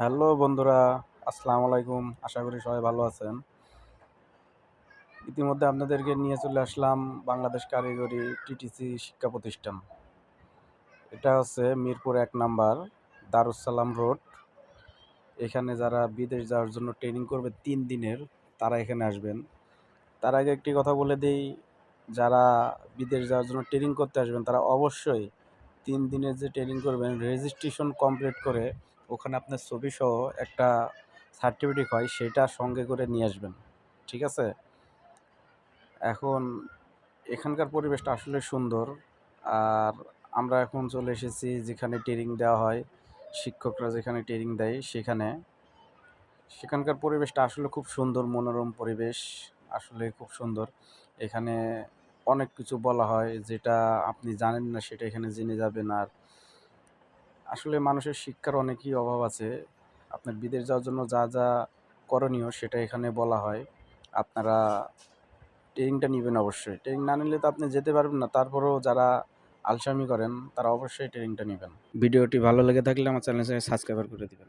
Hello বন্ধুরা, আসসালামু আলাইকুম। আশা করি সবাই ভালো আছেন। ইতিমধ্যে আপনাদেরকে নিয়ে চলে আসলাম বাংলাদেশ কারিগরি টিটিসি শিক্ষা প্রতিষ্ঠান। এটা হচ্ছে মিরপুর এক নাম্বার দারুসালাম রোড। এখানে যারা বিদেশ যাওয়ার জন্য ট্রেনিং করবে তিন দিনের, তারা এখানে আসবেন। তার আগে একটি কথা বলে দিই, যারা বিদেশ যাওয়ার জন্য ট্রেনিং করতে আসবেন, তারা অবশ্যই তিন দিনের যে ট্রেনিং করবেন রেজিস্ট্রেশন কমপ্লিট করে ওখানে আপনার ছবি সহ একটা সার্টিফিকেট হয়, সেটা সঙ্গে করে নিয়ে আসবেন, ঠিক আছে? এখন এখানকার পরিবেশটা আসলে সুন্দর, আর আমরা এখন চলে এসেছি যেখানে ট্রেনিং দেওয়া হয়, শিক্ষকরা যেখানে ট্রেনিং দেয় সেখানে। সেখানকার পরিবেশটা আসলে খুব সুন্দর, মনোরম পরিবেশ, আসলে খুব সুন্দর। এখানে অনেক কিছু বলা হয়, যেটা আপনি জানেন না, সেটা এখানে জেনে যাবেন, আর আসলে মানুষের শিক্ষার অনেকই অভাব আছে। আপনার বিদেশ যাওয়ার জন্য যা যা করণীয় সেটা এখানে বলা হয়। আপনারা ট্রেনিংটা নেবেন অবশ্যই। ট্রেনিং না নিলে তো আপনি যেতে পারবেন না। তারপরেও যারা আলসামি করেন, তারা অবশ্যই ট্রেনিংটা নেবেন। ভিডিওটি ভালো লেগে থাকলে আমার চ্যানেল সাবস্ক্রাইব করে দেবেন।